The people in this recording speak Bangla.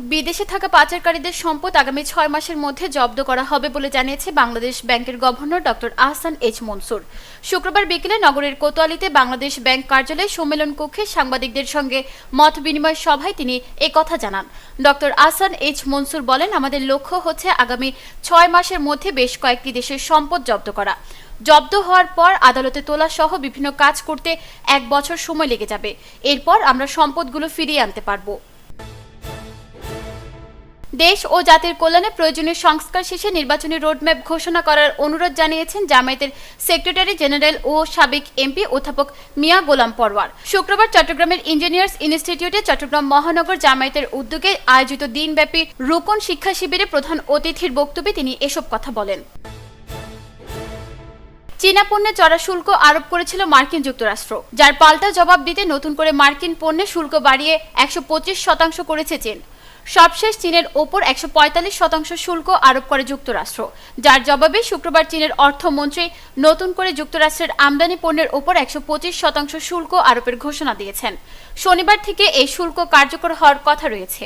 বিদেশে থাকা পাচারকারীদের সম্পদ আগামী ছয় মাসের মধ্যে জব্দ করা হবে বলে জানিয়েছে বাংলাদেশ ব্যাংকের governor doctor Ahsan H Mansur. শুক্রবার বিকেলে নগরের কোতোয়ালিতে বাংলাদেশ ব্যাংক কার্যালয়ে সম্মেলন কক্ষে সাংবাদিকদের সঙ্গে মত বিনিময় সভায় তিনি কথা জানান। ডক্টর আহসান এইচ মনসুর বলেন, আমাদের লক্ষ্য হচ্ছে আগামী ছয় মাসের মধ্যে বেশ কয়েকটি দেশের সম্পদ জব্দ করা। জব্দ হওয়ার পর আদালতে তোলা সহ বিভিন্ন কাজ করতে এক বছর সময় লেগে যাবে। এরপর আমরা সম্পদগুলো ফিরিয়ে আনতে পারব। দেশ ও জাতির কল্যাণে প্রয়োজনীয় সংস্কার শেষে নির্বাচনী রোডম্যাপ ঘোষণা করার অনুরোধ জানিয়েছেন জামায়াতের সেক্রেটারি জেনারেল ও সাবেক এমপি অধ্যাপক মিয়া গোলাম পরওয়ার। শুক্রবার চট্টগ্রামের ইঞ্জিনিয়ার্স ইনস্টিটিউটে চট্টগ্রাম মহানগর জামায়াতের উদ্যোগে আয়োজিত দিনব্যাপী রোকন শিক্ষা শিবিরে প্রধান অতিথির বক্তব্যে তিনি এসব কথা বলেন। চীনা পণ্যে চড়া শুল্ক আরোপ করেছিল মার্কিন যুক্তরাষ্ট্র, যার পাল্টা জবাব দিতে নতুন করে মার্কিন পণ্যে শুল্ক বাড়িয়ে একশো পঁচিশ শতাংশ করেছে চীন। সবশেষ চীনের ওপর একশো পঁয়তাল্লিশ শতাংশ শুল্ক আরোপ করে যুক্তরাষ্ট্র, যার জবাবে শুক্রবার চীনের অর্থমন্ত্রী নতুন করে যুক্তরাষ্ট্রের আমদানি পণ্যের ওপর একশো পঁচিশ শতাংশ শুল্ক আরোপের ঘোষণা দিয়েছেন। শনিবার থেকে এই শুল্ক কার্যকর হওয়ার কথা রয়েছে।